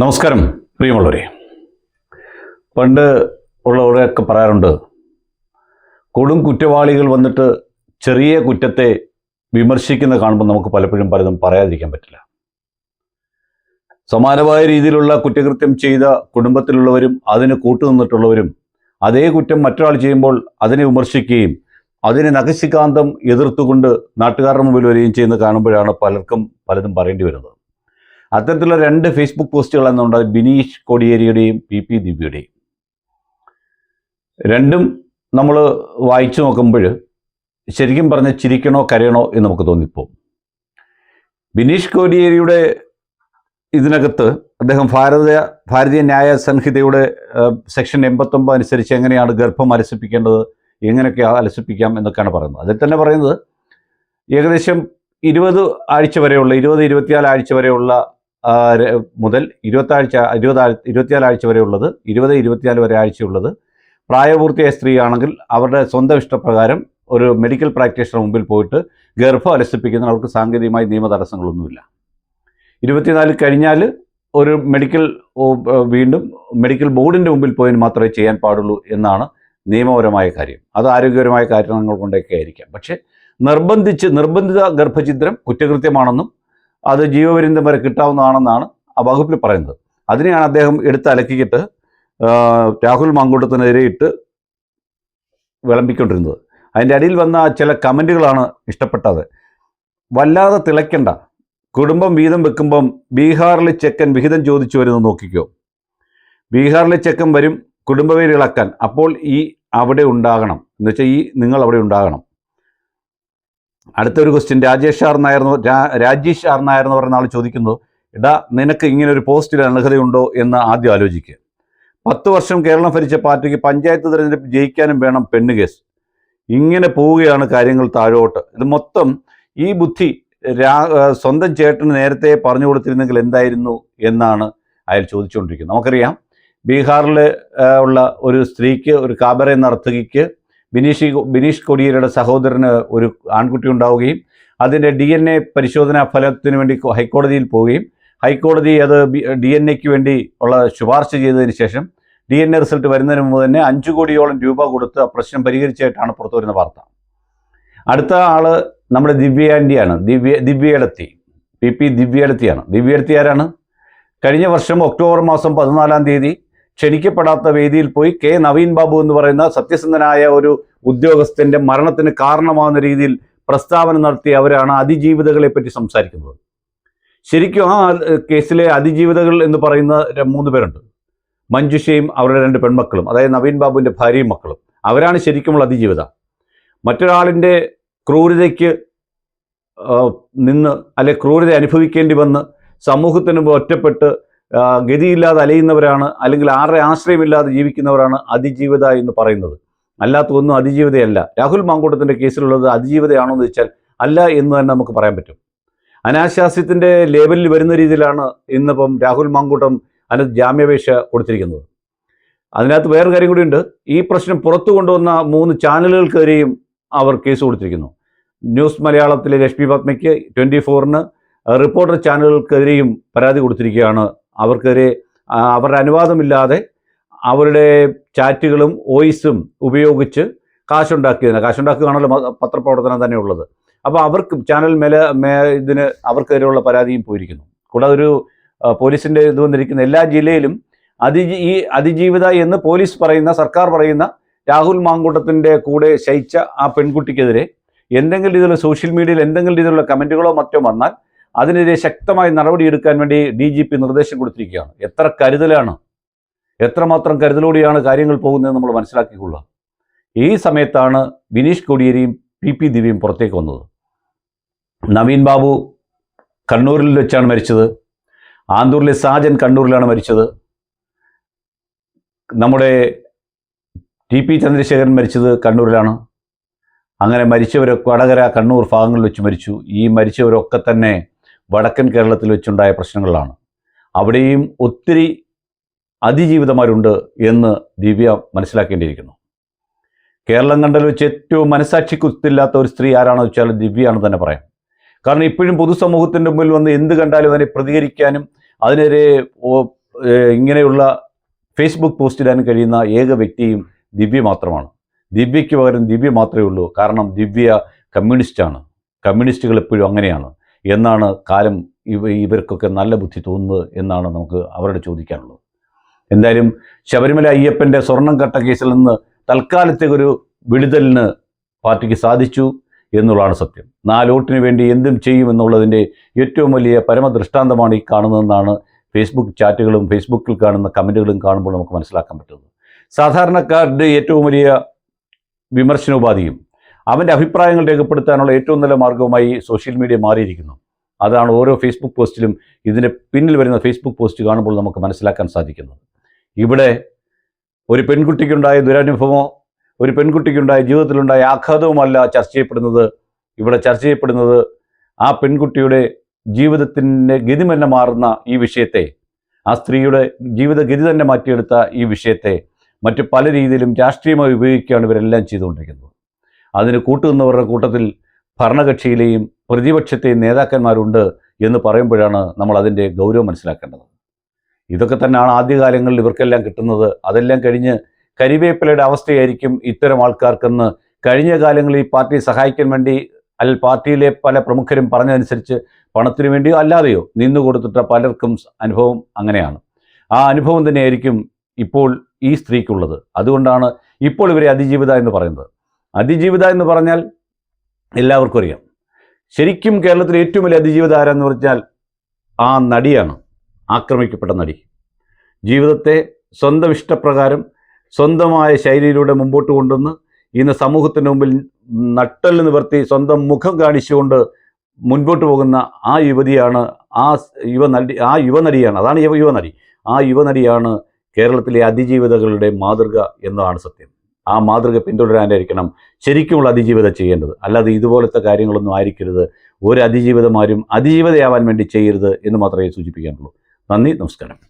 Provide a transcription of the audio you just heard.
നമസ്കാരം പ്രിയമുള്ളവരെ. പണ്ട് ഉള്ളവരൊക്കെ പറയാറുണ്ട് കൊടും കുറ്റവാളികൾ വന്നിട്ട് ചെറിയ കുറ്റത്തെ വിമർശിക്കുന്ന കാണുമ്പോൾ നമുക്ക് പലപ്പോഴും പലതും പറയാതിരിക്കാൻ പറ്റില്ല. സമാനമായ രീതിയിലുള്ള കുറ്റകൃത്യം ചെയ്ത കുടുംബത്തിലുള്ളവരും അതിന് കൂട്ടുനിന്നിട്ടുള്ളവരും അതേ കുറ്റം മറ്റൊരാൾ ചെയ്യുമ്പോൾ അതിനെ വിമർശിക്കുകയും അതിനെ നഖശികാന്തം എതിർത്തുകൊണ്ട് നാട്ടുകാരുടെ മുമ്പിൽ വരികയും ചെയ്യുന്ന കാണുമ്പോഴാണ് പലർക്കും പലതും പറയേണ്ടി വരുന്നത്. അത്തരത്തിലുള്ള രണ്ട് ഫേസ്ബുക്ക് പോസ്റ്റുകൾ എന്നുണ്ട് ബിനീഷ് കോടിയേരിയുടെയും പി പി ദിവ്യയുടെയും. രണ്ടും നമ്മൾ വായിച്ചു നോക്കുമ്പോൾ ശരിക്കും പറഞ്ഞ് ചിരിക്കണോ കരയണോ എന്ന് നമുക്ക് തോന്നിപ്പോകും ബിനീഷ് കോടിയേരിയുടെ ഇതിനകത്ത് അദ്ദേഹം ഭാരത ഭാരതീയ ന്യായ സംഹിതയുടെ സെക്ഷൻ എൺപത്തൊമ്പത് അനുസരിച്ച് എങ്ങനെയാണ് ഗർഭം അലസിപ്പിക്കേണ്ടത് എങ്ങനെയൊക്കെ അലസിപ്പിക്കാം എന്നൊക്കെയാണ് പറയുന്നത്. അതിൽ തന്നെ പറയുന്നത് ഏകദേശം ഇരുപത് ആഴ്ച വരെയുള്ള ഇരുപത് ഇരുപത്തിനാല് ആഴ്ച വരെയുള്ള മുതൽ ഇരുപത്താഴ്ച ഇരുപത് ഇരുപത്തിനാലാഴ്ച വരെ ഉള്ളത് ഇരുപത് ഇരുപത്തിനാല് വരെ ആഴ്ചയുള്ളത്. പ്രായപൂർത്തിയായ സ്ത്രീയാണെങ്കിൽ അവരുടെ സ്വന്തം ഇഷ്ടപ്രകാരം ഒരു മെഡിക്കൽ പ്രാക്ടീഷണർ മുമ്പിൽ പോയിട്ട് ഗർഭം അലസിപ്പിക്കുന്ന അവർക്ക് സാങ്കേതികമായി നിയമ തടസ്സങ്ങളൊന്നുമില്ല ഇരുപത്തിനാല് കഴിഞ്ഞാൽ ഒരു മെഡിക്കൽ വീണ്ടും മെഡിക്കൽ ബോർഡിന്റെ മുമ്പിൽ പോയി മാത്രമേ ചെയ്യാൻ പാടുള്ളൂ എന്നാണ് നിയമപരമായ കാര്യം. അത് ആരോഗ്യപരമായ കാരണങ്ങൾ കൊണ്ടൊക്കെ ആയിരിക്കാം പക്ഷേ നിർബന്ധിച്ച് നിർബന്ധിത ഗർഭചിത്രം കുറ്റകൃത്യമാണെന്നും അത് ജീവപര്യന്തം വരെ കിട്ടാവുന്നതാണെന്നാണ് ആ വകുപ്പിൽ പറയുന്നത്. അതിനെയാണ് അദ്ദേഹം എടുത്ത് രാഹുൽ മാങ്കൂട്ടത്തിനെതിരെ ഇട്ട് വിളമ്പിക്കൊണ്ടിരുന്നത്. അതിന്റെ അടിയിൽ വന്ന ചില കമന്റുകളാണ് ഇഷ്ടപ്പെട്ടത്. വല്ലാതെ തിളയ്ക്കണ്ട. കുടുംബം വീതം വെക്കുമ്പം ബീഹാറിലെ ചെക്കൻ വിഹിതം ചോദിച്ചു വരുന്നത് നോക്കിക്കോ. ബീഹാറിലെ ചെക്കൻ വരും കുടുംബവേര് ഇളക്കാൻ അപ്പോൾ ഈ അവിടെ ഉണ്ടാകണം. എന്ന് വെച്ചാൽ ഈ നിങ്ങൾ അവിടെ ഉണ്ടാകണം. അടുത്തൊരു question Rajesh R Nair Rajesh R Nair എന്ന് പറയുന്ന ആൾ ചോദിക്കുന്നു ഇടാ നിനക്ക് ഇങ്ങനെ ഒരു പോസ്റ്റിൽ അർഹതയുണ്ടോ എന്ന് ആദ്യം ആലോചിക്കുക പത്ത് വർഷം കേരളം ഭരിച്ച പാർട്ടിക്ക് പഞ്ചായത്ത് തിരഞ്ഞെടുപ്പ് ജയിക്കാനും വേണം പെണ്ണ് കേസ്. ഇങ്ങനെ പോവുകയാണ് കാര്യങ്ങൾ താഴോട്ട്. ഇത് മൊത്തം ഈ ബുദ്ധി സ്വന്തം ചേട്ടന് നേരത്തെ പറഞ്ഞു കൊടുത്തിരുന്നെങ്കിൽ എന്തായിരുന്നു എന്നാണ് അയാൾ ചോദിച്ചുകൊണ്ടിരിക്കുന്നത്. നമുക്കറിയാം ബീഹാറിൽ ഉള്ള ഒരു സ്ത്രീക്ക് ഒരു കാബറെ നർത്തകിക്ക് ബിനീഷ് ബിനീഷ് കൊടിയേരിയുടെ സഹോദരന് ഒരു ആൺകുട്ടി ഉണ്ടാവുകയും അതിന്റെ ഡി എൻ എ പരിശോധനാ ഫലത്തിന് വേണ്ടി ഹൈക്കോടതിയിൽ പോവുകയും ഹൈക്കോടതി അത് ഡി എൻ എക്ക് വേണ്ടി ഉള്ള ശുപാർശ ചെയ്തതിന് ശേഷം ഡി എൻ എ റിസൾട്ട് വരുന്നതിന് മുമ്പ് തന്നെ അഞ്ച് കോടിയോളം രൂപ കൊടുത്ത് പ്രശ്നം പരിഹരിച്ചായിട്ടാണ് പുറത്തു വരുന്ന വാർത്ത. അടുത്ത ആൾ നമ്മുടെ ദിവ്യാന്റിയാണ് ദിവ്യ ദിവ്യയിടത്തി പി പി ദിവ്യയിടത്തിയാണ് ദിവ്യയിടത്തി ആരാണ് കഴിഞ്ഞ വർഷം ഒക്ടോബർ മാസം പതിനാലാം തീയതി ക്ഷണിക്കപ്പെടാത്ത വേദിയിൽ പോയി കെ നവീൻ ബാബു എന്ന് പറയുന്ന സത്യസന്ധനായ ഒരു ഉദ്യോഗസ്ഥന്റെ മരണത്തിന് കാരണമാകുന്ന രീതിയിൽ പ്രസ്താവന നടത്തി അവരാണ് അതിജീവിതകളെ പറ്റി സംസാരിക്കുന്നത്. ശരിക്കും ആ കേസിലെ അതിജീവിതകൾ എന്ന് പറയുന്ന മൂന്ന് പേരുണ്ട്. മഞ്ജുഷയും അവരുടെ രണ്ട് പെൺമക്കളും അതായത് നവീൻ ബാബുവിന്റെ ഭാര്യയും മക്കളും. അവരാണ് ശരിക്കുമുള്ള അതിജീവിത. മറ്റൊരാളിന്റെ ക്രൂരതയ്ക്ക് നിന്ന് അല്ലെ ക്രൂരത അനുഭവിക്കേണ്ടി വന്ന് സമൂഹത്തിന് ഒറ്റപ്പെട്ട് ഗതിയില്ലാതെ അലയുന്നവരാണ് അല്ലെങ്കിൽ ആരുടെ ആശ്രയമില്ലാതെ ജീവിക്കുന്നവരാണ് അതിജീവിത എന്ന് പറയുന്നത്. അല്ലാത്ത ഒന്നും അതിജീവിതയല്ല. രാഹുൽ മാങ്കൂട്ടത്തിന്റെ കേസിലുള്ളത് അതിജീവിതയാണോ എന്ന് വെച്ചാൽ അല്ല എന്ന് തന്നെ നമുക്ക് പറയാൻ പറ്റും. അനാശാസ്യത്തിന്റെ ലേബലിൽ വരുന്ന രീതിയിലാണ് ഇന്നിപ്പം രാഹുൽ മാങ്കൂട്ടം അതിന് ജാമ്യാപേക്ഷ കൊടുത്തിരിക്കുന്നത്. അതിനകത്ത് വേറൊരു കാര്യം കൂടിയുണ്ട്. ഈ പ്രശ്നം പുറത്തു കൊണ്ടുവന്ന മൂന്ന് ചാനലുകൾക്കെതിരെയും അവർ കേസ് കൊടുത്തിരിക്കുന്നു. ന്യൂസ് മലയാളത്തിലെ രശ്മി പത്മയ്ക്ക് ട്വന്റി ഫോറിന് റിപ്പോർട്ടർ ചാനലുകൾക്കെതിരെയും പരാതി കൊടുത്തിരിക്കുകയാണ് അവർക്കെതിരെ അവരുടെ അനുവാദമില്ലാതെ അവരുടെ ചാറ്റുകളും വോയിസും ഉപയോഗിച്ച് കാശുണ്ടാക്കിയതിന്. കാശുണ്ടാക്കുകയാണല്ലോ പത്രപ്രവർത്തനം തന്നെ ഉള്ളത്. അപ്പോൾ അവർക്ക് ചാനൽ മേല മേ ഇതിന് അവർക്കെതിരെയുള്ള പരാതിയും പോയിരിക്കുന്നു. കൂടാതെ ഒരു പോലീസിന്റെ ഇത് വന്നിരിക്കുന്ന എല്ലാ ജില്ലയിലും അതിജീ ഈ അതിജീവിത എന്ന് പോലീസ് പറയുന്ന സർക്കാർ പറയുന്ന രാഹുൽ മാങ്കൂട്ടത്തിന്റെ കൂടെ ശയിച്ച ആ പെൺകുട്ടിക്കെതിരെ എന്തെങ്കിലും രീതിയിലുള്ള സോഷ്യൽ മീഡിയയിൽ എന്തെങ്കിലും രീതിയിലുള്ള കമന്റുകളോ മറ്റോ വന്നാൽ അതിനെതിരെ ശക്തമായ നടപടിയെടുക്കാൻ വേണ്ടി ഡി ജി പി നിർദ്ദേശം കൊടുത്തിരിക്കുകയാണ്. എത്ര കരുതലാണ് എത്രമാത്രം കരുതലോടെയാണ് കാര്യങ്ങൾ പോകുന്നത് നമ്മൾ മനസ്സിലാക്കിക്കൊള്ളുക. ഈ സമയത്താണ് ബിനീഷ് കോടിയേരിയും പി പി ദിവ്യയും പുറത്തേക്ക് വന്നത്. നവീൻ ബാബു കണ്ണൂരിൽ വെച്ചാണ് മരിച്ചത്. ആന്തൂരിലെ സാജൻ കണ്ണൂരിലാണ് മരിച്ചത്. നമ്മുടെ ടി പി ചന്ദ്രശേഖരൻ മരിച്ചത് കണ്ണൂരിലാണ്. അങ്ങനെ മരിച്ചവരൊക്കെ വടകര കണ്ണൂർ ഭാഗങ്ങളിൽ വെച്ച് മരിച്ചു. ഈ മരിച്ചവരൊക്കെ തന്നെ വടക്കൻ കേരളത്തിൽ വെച്ചുണ്ടായ പ്രശ്നങ്ങളാണ് അവിടെയും ഒത്തിരി അതിജീവിതമാരുണ്ട് എന്ന് ദിവ്യ മനസ്സിലാക്കേണ്ടിയിരിക്കുന്നു. കേരളം കണ്ടൽ വെച്ച് ഏറ്റവും മനസാക്ഷി കുത്തില്ലാത്ത ഒരു സ്ത്രീ ആരാണെന്ന് വെച്ചാൽ ദിവ്യയാണെന്ന് തന്നെ പറയാം. കാരണം ഇപ്പോഴും പൊതുസമൂഹത്തിന്റെ മുമ്പിൽ വന്ന് എന്ത് കണ്ടാലും അതിനെ പ്രതികരിക്കാനും അതിനെതിരെ ഇങ്ങനെയുള്ള ഫേസ്ബുക്ക് പോസ്റ്റ് ഇടാൻ കഴിയുന്ന ഏക വ്യക്തിയും ദിവ്യ മാത്രമാണ്. ദിവ്യയ്ക്ക് പകരം ദിവ്യ മാത്രമേ ഉള്ളൂ. കാരണം ദിവ്യ കമ്മ്യൂണിസ്റ്റാണ്. കമ്മ്യൂണിസ്റ്റുകൾ എപ്പോഴും അങ്ങനെയാണ്. എന്നാണ് കാലം ഇവ ഇവർക്കൊക്കെ നല്ല ബുദ്ധി തോന്നുന്നത് എന്നാണ് നമുക്ക് അവരോട് ചോദിക്കാനുള്ളത്. എന്തായാലും ശബരിമല അയ്യപ്പന്റെ സ്വർണം കട്ട കേസിൽ നിന്ന് തൽക്കാലത്തേക്കൊരു വിടുതലിന് പാർട്ടിക്ക് സാധിച്ചു എന്നുള്ളതാണ് സത്യം. നാലോട്ടിന് വേണ്ടി എന്തും ചെയ്യുമെന്നുള്ളതിന്റെ ഏറ്റവും വലിയ പരമദൃഷ്ടാന്തമാണ് ഈ കാണുന്നതെന്നാണ് ഫേസ്ബുക്ക് ചാറ്റുകളും ഫേസ്ബുക്കിൽ കാണുന്ന കമന്റുകളും കാണുമ്പോൾ നമുക്ക് മനസ്സിലാക്കാൻ പറ്റുന്നത്. സാധാരണക്കാരുടെ ഏറ്റവും വലിയ വിമർശനോപാധിയും അവന്റെ അഭിപ്രായങ്ങൾ രേഖപ്പെടുത്താനുള്ള ഏറ്റവും നല്ല മാർഗവുമായി സോഷ്യൽ മീഡിയ മാറിയിരിക്കുന്നു. അതാണ് ഓരോ ഫേസ്ബുക്ക് പോസ്റ്റിലും ഇതിന് പിന്നിൽ വരുന്ന ഫേസ്ബുക്ക് പോസ്റ്റ് കാണുമ്പോൾ നമുക്ക് മനസ്സിലാക്കാൻ സാധിക്കുന്നത്. ഇവിടെ ഒരു പെൺകുട്ടിക്കുണ്ടായ ദുരനുഭവമോ ഒരു പെൺകുട്ടിക്കുണ്ടായ ജീവിതത്തിലുണ്ടായ ആഘാതവുമല്ല ചർച്ച ചെയ്യപ്പെടുന്നത്. ഇവിടെ ചർച്ച ചെയ്യപ്പെടുന്നത് ആ പെൺകുട്ടിയുടെ ജീവിതത്തിന്റെ ഗതി തന്നെ മാറുന്ന ഈ വിഷയത്തെ ആ സ്ത്രീയുടെ ജീവിതഗതി തന്നെ മാറ്റിയെടുത്ത ഈ വിഷയത്തെ മറ്റു പല രീതിയിലും രാഷ്ട്രീയമായി ഉപയോഗിക്കുകയാണ് ഇവരെല്ലാം ചെയ്തുകൊണ്ടിരിക്കുന്നത്. അതിന് കൂട്ടുനിന്നവരുടെ കൂട്ടത്തിൽ ഭരണകക്ഷിയിലെയും പ്രതിപക്ഷത്തെയും നേതാക്കന്മാരുണ്ട് എന്ന് പറയുമ്പോഴാണ് നമ്മൾ അതിന്റെ ഗൗരവം മനസ്സിലാക്കേണ്ടത്. ഇതൊക്കെ തന്നെയാണ് ആദ്യകാലങ്ങളിൽ ഇവർക്കെല്ലാം കിട്ടുന്നത്. അതെല്ലാം കഴിഞ്ഞ് കരിവേപ്പിലയുടെ അവസ്ഥയായിരിക്കും ഇത്തരം ആൾക്കാർക്കെന്ന് കഴിഞ്ഞ കാലങ്ങളിൽ ഈ പാർട്ടിയെ സഹായിക്കാൻ വേണ്ടി അല്ല പാർട്ടിയിലെ പല പ്രമുഖരും പറഞ്ഞതനുസരിച്ച് പണത്തിനു വേണ്ടിയോ അല്ലാതെയോ നിന്നു കൊടുത്തിട്ട പലർക്കും അനുഭവം അങ്ങനെയാണ്. ആ അനുഭവം തന്നെയായിരിക്കും ഇപ്പോൾ ഈ സ്ത്രീക്കുള്ളത്. അതുകൊണ്ടാണ് ഇപ്പോൾ ഇവരെ അതിജീവിത എന്ന് പറയുന്നത്. അതിജീവിത എന്ന് പറഞ്ഞാൽ എല്ലാവർക്കും അറിയാം. ശരിക്കും കേരളത്തിലെ ഏറ്റവും വലിയ അതിജീവിത ആരാന്ന് പറഞ്ഞാൽ ആ നടിയാണ് ആക്രമിക്കപ്പെട്ട നടി. ജീവിതത്തെ സ്വന്തം ഇഷ്ടപ്രകാരം സ്വന്തമായ ശൈലിയിലൂടെ മുമ്പോട്ട് കൊണ്ടുവന്ന് ഇന്ന് സമൂഹത്തിന് മുമ്പിൽ നട്ടൽ നിവർത്തി സ്വന്തം മുഖം കാണിച്ചുകൊണ്ട് മുൻപോട്ട് പോകുന്ന ആ യുവതിയാണ് ആ യുവ നടി ആ യുവനടിയാണ് അതാണ് യുവ യുവനടി ആ യുവനടിയാണ് കേരളത്തിലെ അതിജീവിതകളുടെ മാതൃക എന്നതാണ് സത്യം. ആ മാതൃക പിന്തുടരാനായിരിക്കണം ശരിക്കുമുള്ള അതിജീവിത ചെയ്യേണ്ടത്. അല്ലാതെ ഇതുപോലത്തെ കാര്യങ്ങളൊന്നും ആയിരിക്കരുത്. ഒരു അതിജീവിതമാരും അതിജീവിതയാവാൻ വേണ്ടി ചെയ്യരുത് എന്ന് മാത്രമേ സൂചിപ്പിക്കാനുള്ളൂ. നന്ദി നമസ്കാരം.